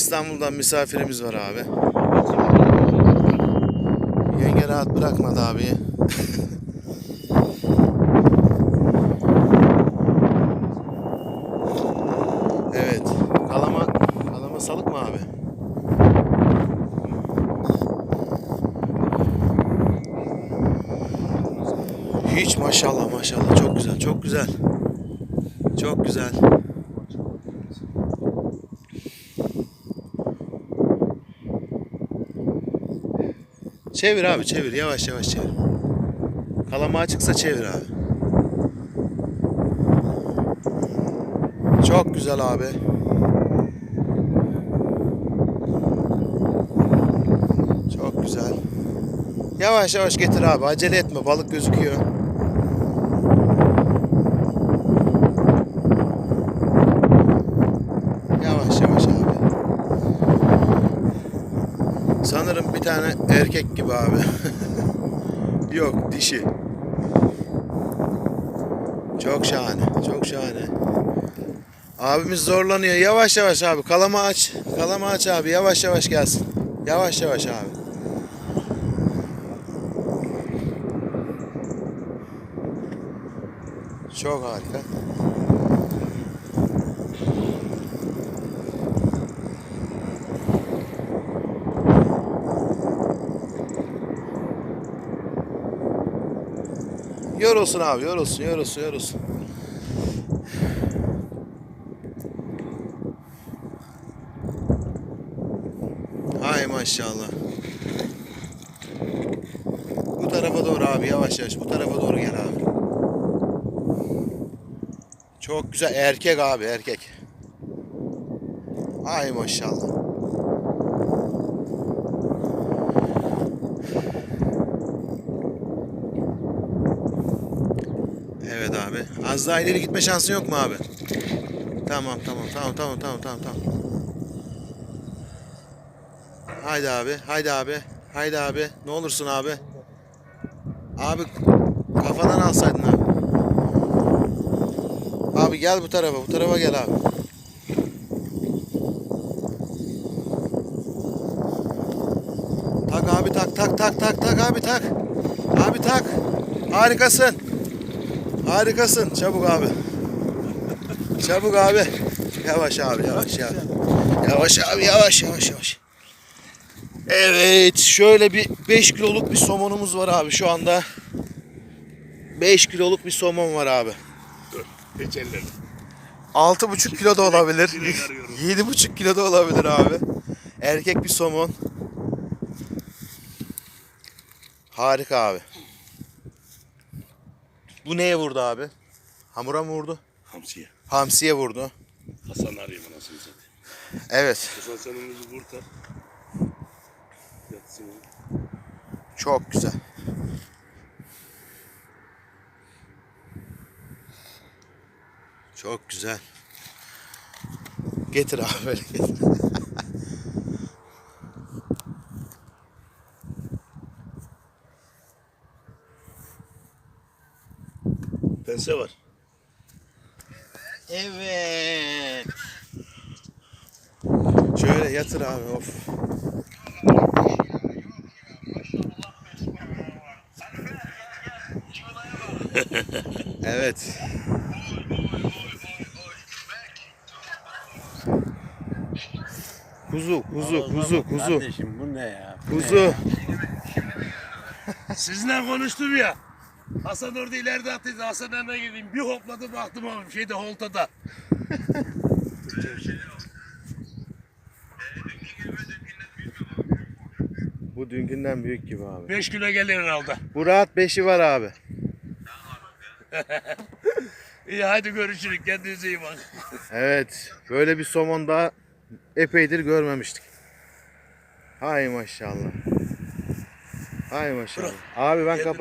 İstanbul'dan misafirimiz var abi. Yenge rahat bırakmadı abiyi. evet. Kalama, kalama salık mı abi? Hiç maşallah maşallah çok güzel çok güzel. Çok güzel. Çevir abi çevir yavaş yavaş çevir. Kalama açıksa çevir abi. Çok güzel abi. Çok güzel. Yavaş yavaş getir abi. Acele etme. Balık gözüküyor. Yavaş yavaş abi. Sanırım bir tane erkek gibi abi. Yok dişi. Çok şahane. Çok şahane. Abimiz zorlanıyor. Yavaş yavaş abi. Kalama aç. Kalama aç abi. Yavaş yavaş gelsin. Yavaş yavaş abi. Çok harika. Yorulsun abi, yorulsun, yorulsun, yorulsun. Hay maşallah. Bu tarafa doğru abi yavaş yavaş. Bu tarafa doğru gel abi. Çok güzel. Erkek abi erkek. Ay maşallah. Evet abi. Az daha ileri gitme şansın yok mu abi? Tamam tamam tamam tamam tamam tamam tamam. Haydi abi, haydi abi, haydi abi. Ne olursun abi. Abi kafadan alsaydın abi. Abi gel bu tarafa, bu tarafa gel abi. Tak abi tak tak tak tak tak abi tak. Abi tak. Harikasın. Harikasın. Çabuk abi. Çabuk abi. Yavaş abi yavaş yavaş. Yavaş abi yavaş yavaş yavaş. Evet şöyle bir 5 kiloluk bir somonumuz var abi şu anda. 5 kiloluk bir somon var abi. Geç ellerini. 6,5 kilo da olabilir. Direkt arıyorum. 7,5 kilo da olabilir abi. Erkek bir somon. Harika abi. Bu neye vurdu abi? Hamura mı vurdu? Hamsiye. Hamsiye vurdu. Hasan arayayım anasını satayım. Evet. Hasan sen onu kurtar. Yatsın. Çok güzel. Çok güzel. Getir abi böyle getir. Pense var. Evet. Şöyle yatır abi of. evet. Kuzu, kuzu, kuzu, kuzu, Kardeşim bu ne ya? Bu ne kuzu. ya? Sizinle konuştum ya. Hasan orada ileride attıydı. Hasan yanına gideyim. Bir hopladı baktım oğlum şeyde holtada. Bu dünkünden büyük gibi abi. 5 kilo gelir herhalde. Bu rahat beşi var abi. İyi hadi görüşürüz. Kendinize iyi bakın. Evet. Böyle bir somon daha epeydir görmemiştik. Hay maşallah. Hay maşallah. Abi ben kapat.